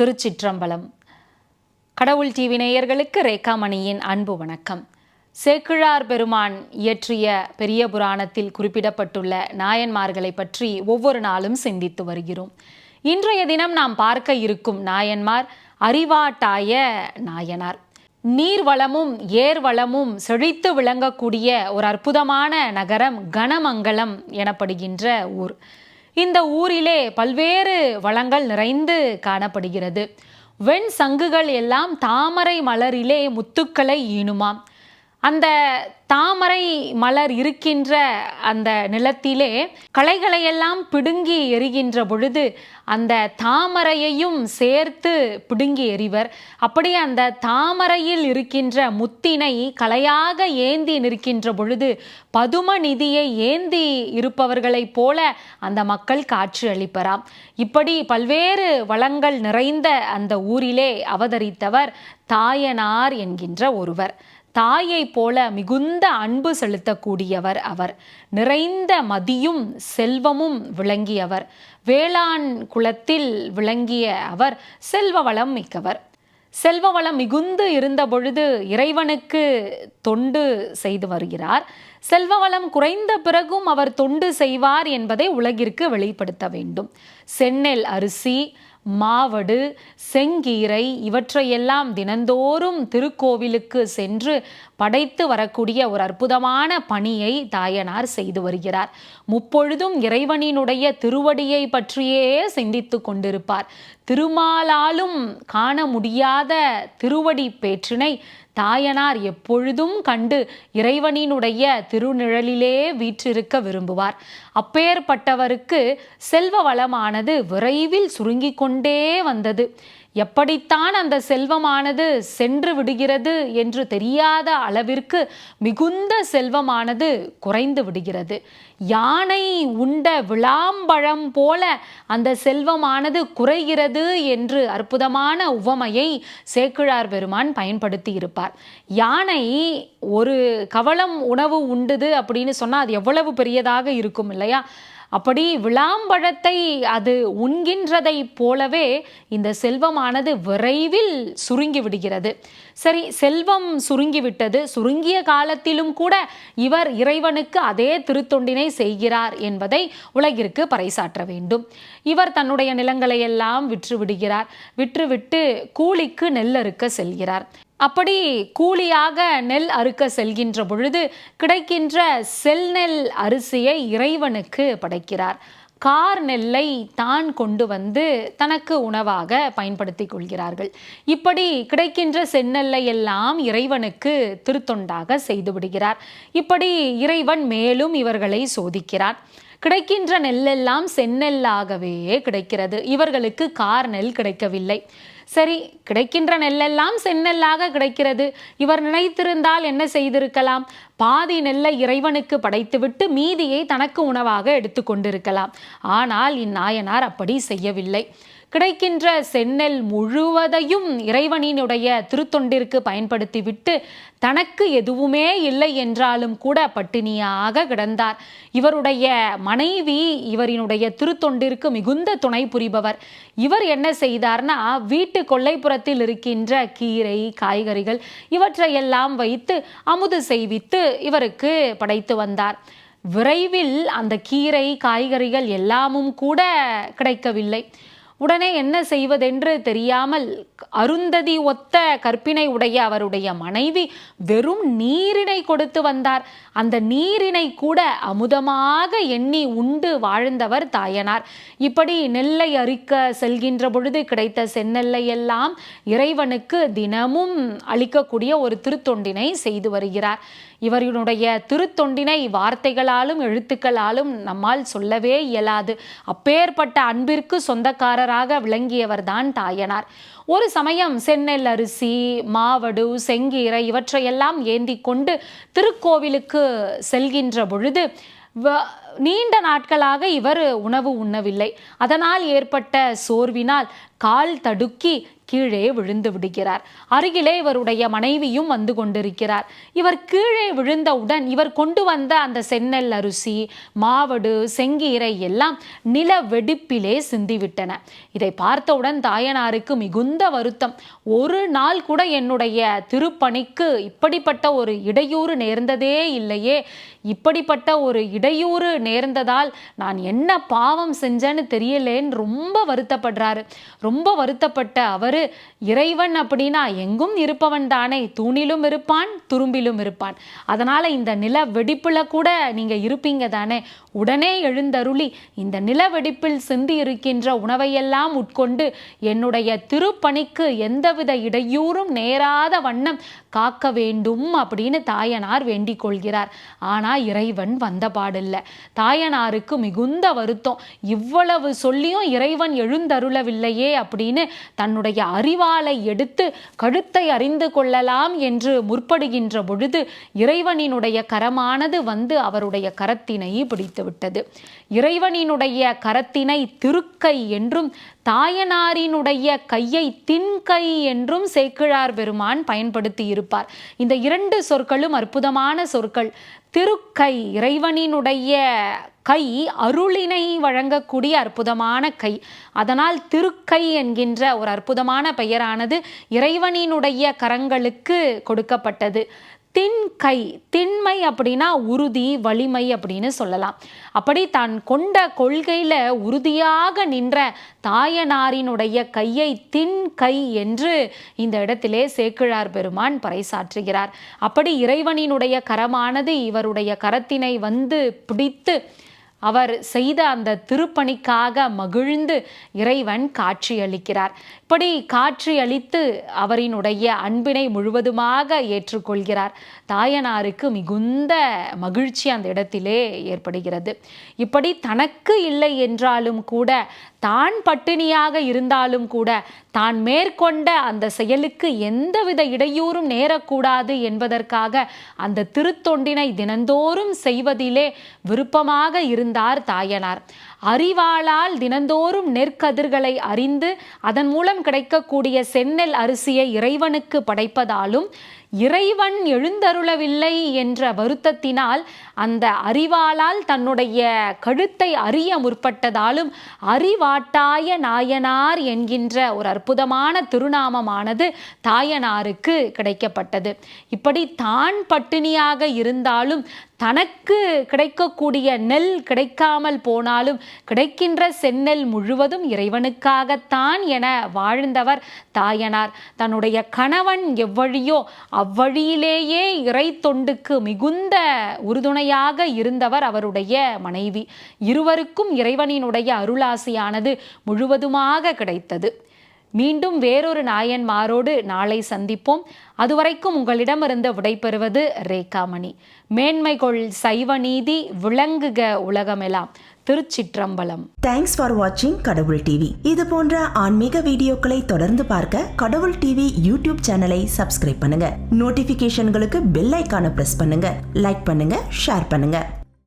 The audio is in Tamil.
திருச்சிற்றம்பலம். கடவுள் டிவி நேயர்களுக்கு ரேகாமணியின் அன்பு வணக்கம். சேக்கிழார் பெருமான் இயற்றிய பெரிய புராணத்தில் குறிப்பிடப்பட்டுள்ள நாயன்மார்களை பற்றி ஒவ்வொரு நாளும் சிந்தித்து வருகிறோம். இன்றைய தினம் நாம் பார்க்க இருக்கும் நாயன்மார் அறிவாட்டாய நாயனார். நீர்வளமும் ஏர்வளமும் செழித்து விளங்கக்கூடிய ஒரு அற்புதமான நகரம் கனமங்கலம் எனப்படுகின்ற ஊர். இந்த ஊரிலே பல்வேறு வளங்கள் நிறைந்து காணப்படுகிறது. வெண் சங்குகள் எல்லாம் தாமரை மலரிலே முத்துக்களை ஈணுமாம். அந்த தாமரை மலர் இருக்கின்ற அந்த நிலத்திலே களைகளையெல்லாம் பிடுங்கி எரிகின்ற பொழுது அந்த தாமரையையும் சேர்த்து பிடுங்கி எறிவர். அப்படியே அந்த தாமரையில் இருக்கின்ற முத்தினை கலையாக ஏந்தி நிற்கின்ற பொழுது பதும நிதியை ஏந்தி இருப்பவர்களைப் போல அந்த மக்கள் காட்சி அளிப்பராம். இப்படி பல்வேறு வளங்கள் நிறைந்த அந்த ஊரிலே அவதரித்தவர் தாயனார் என்கின்ற ஒருவர். தாயை போல மிகுந்த அன்பு செலுத்தக்கூடியவர் அவர். நிறைந்த மதியும் செல்வமும் விளங்கியவர். வேளாண் குலத்தில் விளங்கிய அவர் செல்வ வளம் மிக்கவர். செல்வ வளம் மிகுந்து இருந்த பொழுது இறைவனுக்கு தொண்டு செய்து வருகிறார். செல்வ வளம் குறைந்த பிறகும் அவர் தொண்டு செய்வார் என்பதை உலகிற்கு வெளிப்படுத்த வேண்டும். செந்நெல் அரிசி மாவடு செங்கீரை இவற்றையெல்லாம் தினந்தோறும் திருக்கோவிலுக்கு சென்று படைத்து வரக்கூடிய ஒரு அற்புதமான பணியை தாயனார் செய்து வருகிறார். முப்பொழுதும் இறைவனினுடைய திருவடியை பற்றியே சிந்தித்து கொண்டிருப்பார். திருமாலாலும் காண முடியாத திருவடி பேற்றினை தாயனார் எப்பொழுதும் கண்டு இறைவனினுடைய திருநிழலிலே வீற்றிருக்க விரும்புவார். அப்பேற்பட்டவருக்கு செல்வ வளமானது விரைவில் சுருங்கிக் கொண்டே வந்தது. எப்படித்தான் அந்த செல்வமானது சென்று விடுகிறது என்று தெரியாத அளவிற்கு மிகுந்த செல்வமானது குறைந்து விடுகிறது. யானை உண்ட விளாம்பழம் போல அந்த செல்வமானது குறைகிறது என்று அற்புதமான உவமையை சேக்கிழார் பெருமான் பயன்படுத்தி இருப்பார். யானை ஒரு கவளம் உணவு உண்டுது அப்படின்னு சொன்னால் அது எவ்வளவு பெரியதாக இருக்கும் இல்லையா? அப்படி விளாம்பழத்தை அது உண்கின்றதை போலவே இந்த செல்வமானது விரைவில் சுருங்கி விடுகிறது. சரி செல்வம் சுருங்கிவிட்டது சுருங்கிய காலத்திலும் கூட இவர் இறைவனுக்கு அதே திருத்தொண்டினை செய்கிறார் என்பதை உலகிற்கு பறைசாற்ற வேண்டும். இவர் தன்னுடைய நிலங்களை எல்லாம் விற்றுவிடுகிறார். விற்றுவிட்டு கூலிக்கு நெல் அறுக்க செல்கிறார். அப்படி கூலியாக நெல் அறுக்க செல்கின்ற பொழுது கிடைக்கின்ற செல் நெல் அரிசியை இறைவனுக்கு படைக்கிறார். கார் நெல்லை தான் கொண்டு வந்து தனக்கு உணவாக பயன்படுத்தி கொள்கிறார்கள். இப்படி கிடைக்கின்ற செந்நெல்லை எல்லாம் இறைவனுக்கு திருத்தொண்டாக செய்துவிடுகிறார் இப்படி இறைவன் மேலும் இவர்களை சோதிக்கிறார். கிடைக்கின்ற நெல்லெல்லாம் செந்நெல்லாகவே கிடைக்கிறது. இவர்களுக்கு கார் நெல் கிடைக்கவில்லை. சரி கிடைக்கின்ற நெல்லெல்லாம் செந்நெல்லாக கிடைக்கிறது. இவர் நினைத்திருந்தால் என்ன செய்திருக்கலாம்? பாதி நெல்லை இறைவனுக்கு படைத்துவிட்டு மீதியை தனக்கு உணவாக எடுத்துக்கொண்டிருக்கலாம். ஆனால் இந்நாயனார் அப்படி செய்யவில்லை. கிடைக்கின்ற செந்நெல் முழுவதையும் இறைவனினுடைய திருத்தொண்டிற்கு பயன்படுத்திவிட்டு தனக்கு எதுவுமே இல்லை என்றாலும் கூட பட்டினியாக கிடந்தார். இவருடைய மனைவி இவரினுடைய திருத்தொண்டிற்கு மிகுந்த துணை புரிபவர். இவர் என்ன செய்தார்னா வீட்டு கொல்லைப்புறத்தில் இருக்கின்ற கீரை காய்கறிகள் இவற்றையெல்லாம் வைத்து அமுது செய்வித்து இவருக்கு படைத்து வந்தார். விரைவில் அந்த கீரை காய்கறிகள் எல்லாமும் கூட கிடைக்கவில்லை. உடனே என்ன செய்வதென்று தெரியாமல் அருந்ததி ஒத்த கற்பினை உடைய அவருடைய மனைவி வெறும் நீரினை கொடுத்து வந்தார். அந்த நீரினை கூட அமுதமாக எண்ணி உண்டு வாழ்ந்தவர் தாயனார். இப்படி நெல்லை அரிக்க செல்கின்ற பொழுது கிடைத்த செந்நெல்லை எல்லாம் இறைவனுக்கு தினமும் அளிக்கக்கூடிய ஒரு திருத்தொண்டினை செய்து வருகிறார். இவரினுடைய திருத்தொண்டினை வார்த்தைகளாலும் எழுத்துக்களாலும் நம்மால் சொல்லவே இயலாது. அப்பேற்பட்ட அன்பிற்கு சொந்தக்காரராக விளங்கியவர்தான் தாயனார். ஒரு சமயம் செந்நெல் அரிசி மாவடு செங்கீரை இவற்றையெல்லாம் ஏந்தி கொண்டு திருக்கோவிலுக்கு செல்கின்ற பொழுது நீண்ட நாட்களாக இவர் உணவு உண்ணவில்லை. அதனால் ஏற்பட்ட சோர்வினால் கால் தடுக்கி கீழே விழுந்து விடுகிறார். அருகிலே இவருடைய மனைவியும் வந்து கொண்டிருக்கிறார். இவர் கீழே விழுந்தவுடன் இவர் கொண்டு வந்த அந்த செந்நெல் அரிசி மாவடு செங்கீரை எல்லாம் நில வெடிப்பிலே சிந்திவிட்டன. இதை பார்த்தவுடன் தாயனாருக்கு மிகுந்த வருத்தம். ஒரு நாள் கூட என்னுடைய திருப்பணிக்கு இப்படிப்பட்ட ஒரு இடையூறு நேர்ந்ததே இல்லையே. இப்படிப்பட்ட ஒரு இடையூறு நேர்ந்ததால் நான் என்ன பாவம் செஞ்சேன்னு தெரியலேன்னு ரொம்ப வருத்தப்படுறாரு. ரொம்ப வருத்தப்பட்ட அவரு இறைவன் அப்படின்னா எங்கும் இருப்பவன் தானே. தூணிலும் இருப்பான் துரும்பிலும் இருப்பான். அதனால இந்த நில வெடிப்புல கூட நீங்க இருப்பீங்க தானே. உடனே எழுந்தருளி இந்த நில வெடிப்பில் சிந்தி இருக்கின்ற உணவையெல்லாம் உட்கொண்டு என்னுடைய திருப்பணிக்கு எந்தவித இடையூறும் நேராத வண்ணம் காக்க வேண்டும் அப்படின்னு தாயனார் வேண்டிக் கொள்கிறார். ஆனா இறைவன் வந்த பாடில்லை. தாயனாருக்கு மிகுந்த வருத்தம். இவ்வளவு சொல்லியும் இறைவன் எழுந்தருளவில்லையே அப்படின்னு தன்னுடைய அறிவாலை எடுத்து கழுத்தை அறிந்து கொள்ளலாம் என்று முற்படுகின்ற பொழுது இறைவனினுடைய கரமானது வந்து அவருடைய கரத்தினை பிடித்துவிட்டது. இறைவனினுடைய கரத்தினை திருக்கை என்றும் தாயனாரினுடைய கையை தின்கை என்றும் சேக்கிழார் பெருமான் பயன்படுத்தி இருப்பார். இந்த இரண்டு சொற்களும் அற்புதமான சொற்கள். திருக்கை இறைவனினுடைய கை அருளினை வழங்கக்கூடிய அற்புதமான கை. அதனால் திருக்கை என்கின்ற ஒரு அற்புதமான பெயரானது இறைவனினுடைய கரங்களுக்கு கொடுக்கப்பட்டது. தின்கை திண்மை அப்படின்னா உறுதி வலிமை அப்படின்னு சொல்லலாம். அப்படி தான் கொண்ட கொள்கையில் உறுதியாக நின்ற தாயனாரினுடைய கையை தின்கை என்று இந்த இடத்திலே சேக்கிழார் பெருமான் பறைசாற்றுகிறார். அப்படி இறைவனினுடைய கரமானது இவருடைய கரத்தினை வந்து பிடித்து அவர் செய்த அந்த திருப்பணிக்காக மகிழ்ந்து இறைவன் காட்சியளிக்கிறார். இப்படி காட்சியளித்து அவரினுடைய அன்பினை முழுவதுமாக ஏற்றுக்கொள்கிறார். தாயனாருக்கு மிகுந்த மகிழ்ச்சி அந்த இடத்திலே ஏற்படுகிறது. இப்படி தனக்கு இல்லை என்றாலும் கூட தான் பட்டினியாக இருந்தாலும் கூட தான் மேற்கொண்ட அந்த செயலுக்கு எந்தவித இடையூறும் நேரக்கூடாது என்பதற்காக அந்த திருத்தொண்டினை தினந்தோறும் செய்வதிலே விருப்பமாக இருந்தார் தாயனார். அறிவாளால் தினந்தோறும் நெற்கதிர்களை அறிந்து அதன் மூலம் கிடைக்கக்கூடிய செந்நெல் அரிசியை இறைவனுக்கு படைப்பதாலும் இறைவன் எழுந்தருளவில்லை என்ற வருத்தத்தினால் அந்த அறிவாளால் தன்னுடைய கழுத்தை அறிய முற்பட்டதாலும் அறிவாட்டாய நாயனார் என்கின்ற ஒரு அற்புதமான திருநாமமானது தாயனாருக்கு கிடைக்கப்பட்டது. இப்படி தான் பட்டினியாக இருந்தாலும் தனக்கு கிடைக்கக்கூடிய நெல் கிடைக்காமல் போனாலும் கிடைக்கின்ற செந்நெல் முழுவதும் இறைவனுக்காகத்தான் என வாழ்ந்தவர் தாயனார். தன்னுடைய கணவன் எவ்வழியோ அவ்வழியிலேயே இறை தொண்டுக்கு மிகுந்த உறுதுணையாக இருந்தவர் அவருடைய மனைவி. இருவருக்கும் இறைவனினுடைய அருளாசியானது முழுவதுமாக கிடைத்தது. மீண்டும் வேறொரு நாயன்மாரோடு நாளை சந்திப்போம். அதுவரைக்கும் உங்களிடமிருந்து விடைபெறுவது ரேகாமணி. மேன்மைகொள் சைவ நீதி விளங்குக உலகமெல்லாம் திருச்சிற்றம்பலம். தேங்க்ஸ் ஃபார் வாட்சிங் கடவுள் டிவி இது போன்ற ஆன்மீக வீடியோக்களை தொடர்ந்து பார்க்க கடவுள் டிவி யூடியூப் சேனலை சப்ஸ்கிரைப் பண்ணுங்க. நோட்டிபிகேஷன்களுக்கு பெல் ஐக்கான பிரஸ் பண்ணுங்க. லைக் பண்ணுங்க ஷேர் பண்ணுங்க.